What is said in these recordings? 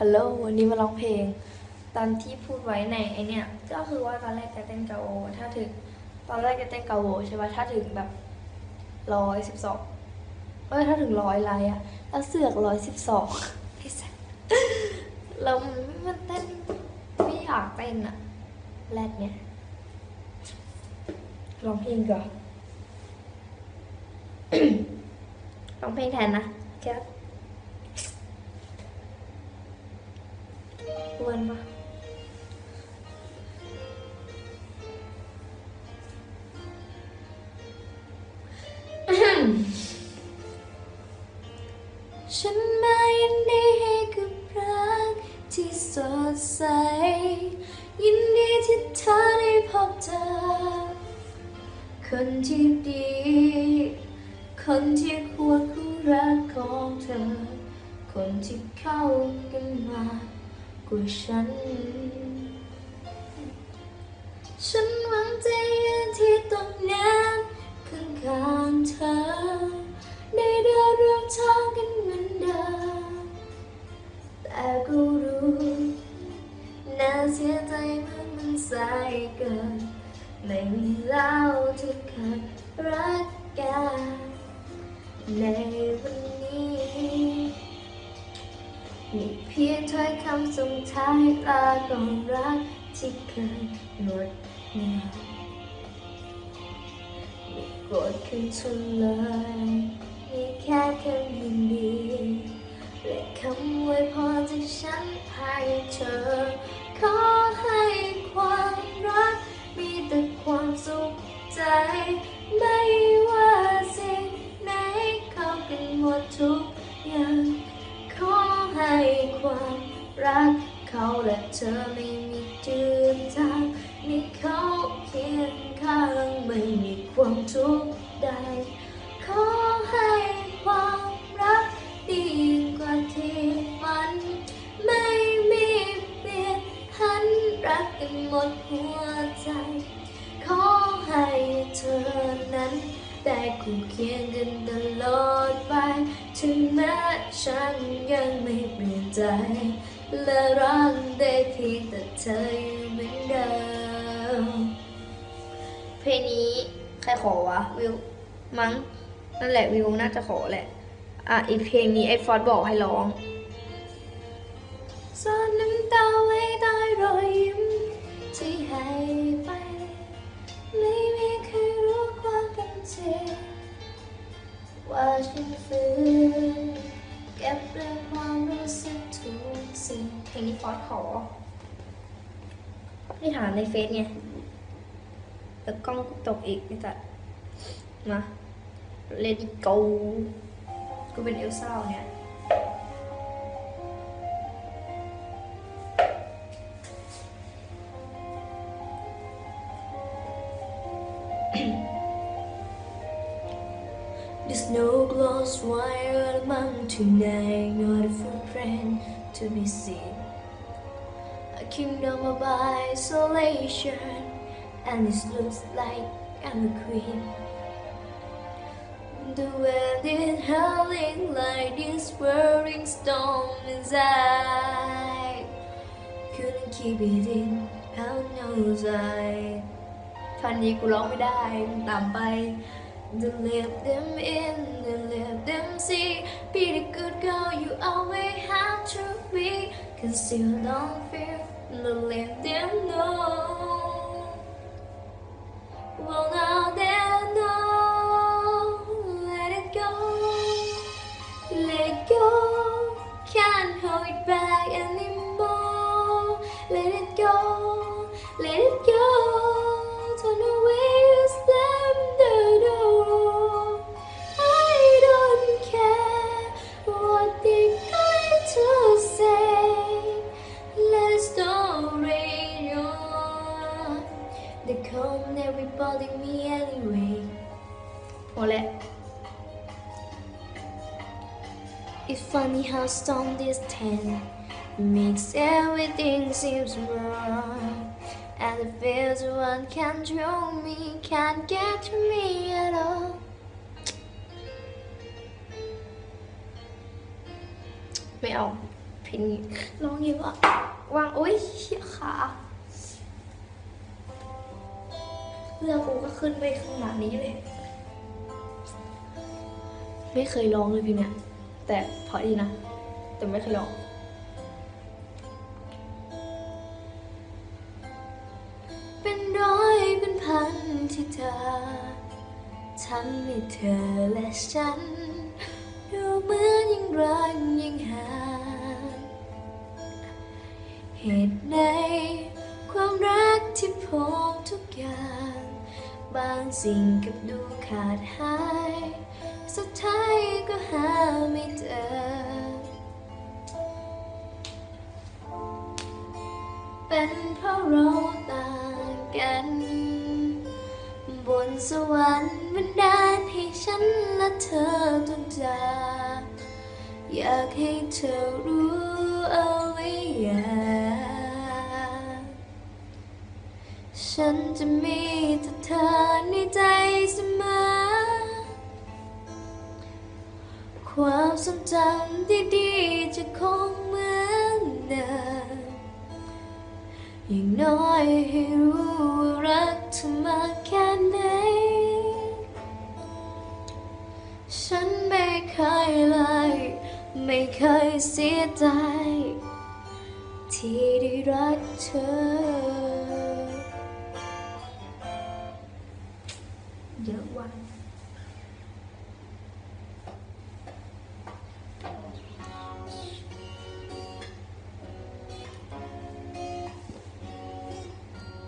ฮัลโหลวันนี้มาร้องเพลง ตามที่พูดไว้ในไอเนี่ย ก็คือว่าตอนแรกจะเต้นเกาโอ ถ้าถึง ตอนแรกจะเต้นเกาโอใช่ป่ะ ถ้าถึงแบบร้อยสิบสองเอ้ยถ้าถึงร้อยไลน์อะแล้วเสือกร้อยสิบสองไอ้สัสเรามันเต้นไม่อยากเต้นอะแรกเนี่ยร้องเพลงก่อนร้องเพลงแทนนะแค่ อ้วนปะฉันมายินดีให้กับรักที่สดใส ยินดีที่เธอได้พบเจอคนที่ดี คนที่ควรคู่รักของเธอ คนที่เข้ากันมา กว่าฉัน ฉันหวังจะยืนที่ตรงนั้นข้างๆเธอ ได้เดินร่วมทางกันเหมือนเดิมแต่ก็รู้น่าเสียใจเมื่อมันสายเกินไม่มีแล้วที่เคย ส่งท้ายลาก่อนรักที่เคยงดงาไม่โกรธขึ้นฉันเลยมีแค่คำยินดีและคำอวยพรจากฉันให้เธอ ขอให้ความรักมีแต่ความสุขใจ รักเขาและเธอไม่มีจือจางมีเขาเคียงข้างไม่มีความทุกข์ใด ขอให้ความรักดีกว่าที่มัน ไม่มีเปลี่ยนพันรักกันหมดหัวใจ ขอให้เธอนั้นได้คู่เคียงกันตลอดไป ถึงแม้ฉันยังไม่เปลี่ยนใจ และรักได้เพียงแต่เธออยู่เหมือนเดิมเพลงนี้ใครขอวะวิวมั้งนั่นแหละวิวน่าจะขอแหละ อะอีกเพลงนี้ไอ้ฟอสบอกให้ร้องซ่อนน้ำตาไว้ใต้รอยยิ้มที่ให้ไป ไม่มีใครรู้ความเป็นจริงว่าฉันฝืนเก็บเรื่อง สิ่งเพลงนี้ฟอสขอนี่ถามในเฟซไงแล้วกล้องกูตกอีกนี่จัดมา Let it go กูเป็นเอลซ่าเนี่ย There's no close wire among tonight, not a footprint to be seen. A kingdom of isolation, and it looks like I'm a queen. The wind is howling like this whirling storm inside. Couldn't keep it in, how knows I? ท่อนนี้กูร้องไม่ได้มันต่ำไป To let them in, to let them see. Be the good girl you always have to Cause you don't feel, to let them know. Well, now they know. Let it go, let it go. Can't hold it back anymore. Let it go, let it go. never bother me anyway. พอแล้ว It's funny how strong this ten makes everything seems wrong. And it feels one can't control me, can't get to me at all. ไม่เอา เพลงนี้ร้องเยอะอะวางโอ๊ยเชี่ยขา เรือกูก็ขึ้นไปขนาดนี้เลย ไม่เคยร้องเลยพี่เนี่ย แต่เพอดีนะ แต่ไม่เคยร้องเป็นร้อยเป็นพันที่เธอทำให้เธอและฉัน ดูเหมือนยังรักยังห่างเหตุใดความรักที่พบทุกอย่าง บางสิ่งกับดูขาดหาย สุดท้ายก็หาไม่เจอ เป็นเพราะเราต่างกัน บนสวรรค์บันดาลให้ฉันและเธอต้องจากอยากให้เธอรู้เอาไว้อย่า ฉันจะมีแต่เธอในใจเสมอ ความทรงจำดีๆจะคงเหมือนเดิมอย่างน้อยให้รู้ว่ารักเธอมากแค่ไหน ฉันไม่เคยเลย ไม่เคยเสียใจ ที่ได้รักเธอ วัน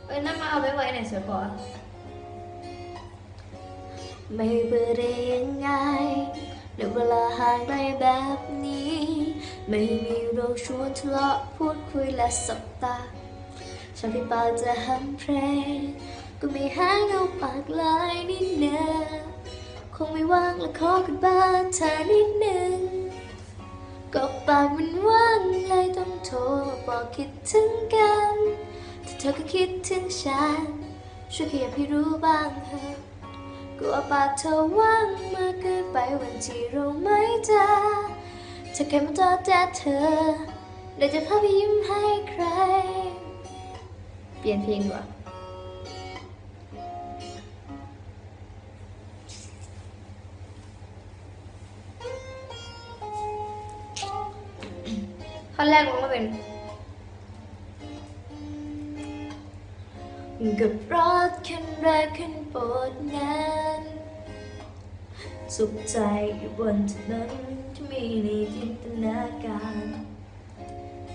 เอ้ยนั่นมาเอาไว้ไว้ไหนสือก่อนไม่เบื่อได้ยังไงในเวลาห่างไกลแบบนี้ ไม่มีเราชวนทะเลาะพูดคุยและสบตาชอบที่ปากจะห้ำเพลง ก็ไม่หาเงาปากลายนี่เนะคงไม่ว่างและขอกันบ้านเธอนิดนึงก็ปากมันว่างเลยต้องโทรบอกคิดถึงกันถ้าเธอก็คิดถึงฉันช่วยขยับให้รู้บ้างเถอะกลัวปากเธอว่างมากเกินไปวันที่เราไม่เจอถ้าใครมาจอแจเธอเดี๋ยวจะพาไปยิ้มให้ใคร เปลี่ยนเพลงดีกว่า ท่อนแรกมันก็เป็นกับรถคันแรกคันโปรดนั้นสุขใจอยู่บนถนนที่มีในจินตนาการ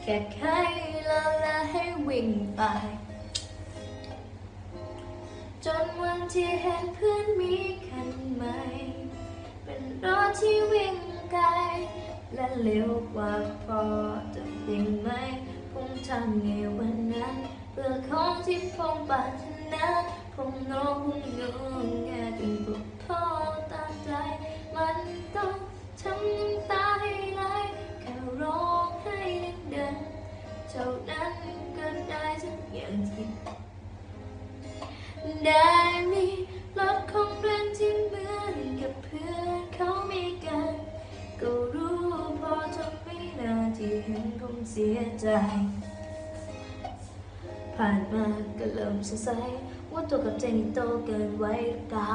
แค่ใครลาลาให้วิ่งไป จนวันที่เห็นเพื่อนมีคันใหม่ เป็นรถที่วิ่งไกล และเร็วกว่าพอจะเป็นไหมผมทำในวันนั้นเพื่อของที่ผมปรารถนาผมโน้มงงแงจนปวดท้อตามใจ มันต้องทำน้ำตาให้ไหลแค่ร้องให้เดินๆเท่านั้นก็ได้ทุกอย่างที่ได้มี เสียใจ ผ่านมาก็เริ่มสงสัยว่าตัวกับใจนี่โตเกินไว้หรือเปล่า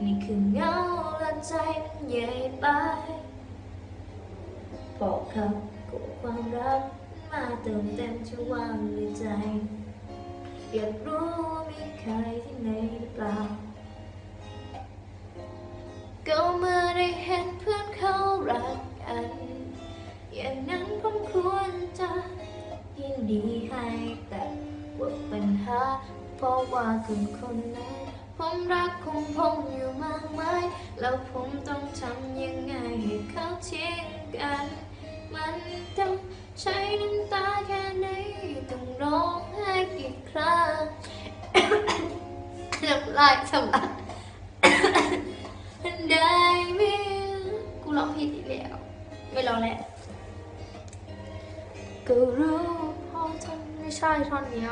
นี่คือเงาและใจมันใหญ่ไปบอกเขากับความรักมาเติมเต็มช่ว่างในใจ อยากรู้ว่ามีใครที่ไหนหรือเปล่าก็เมื่อได้เห็นเพื่อนเขารักกัน อย่างนั้นผมควรจะยินดีให้แต่ว่าปัญหา เพราะว่าคนคนนั้น ผมรักของผมอยู่มากมาย แล้วผมต้องทำยังไงให้เขาทิ้งกัน มันต้องใช้น้ำตาแค่ไหนต้องร้องไห้กี่ครั้งน้ำลายสำลักได้ไหมกูร้องผิดอีกแล้ว ไม่ร้องแล้ว รู้พอทนไม่ใช่ท่อนนี้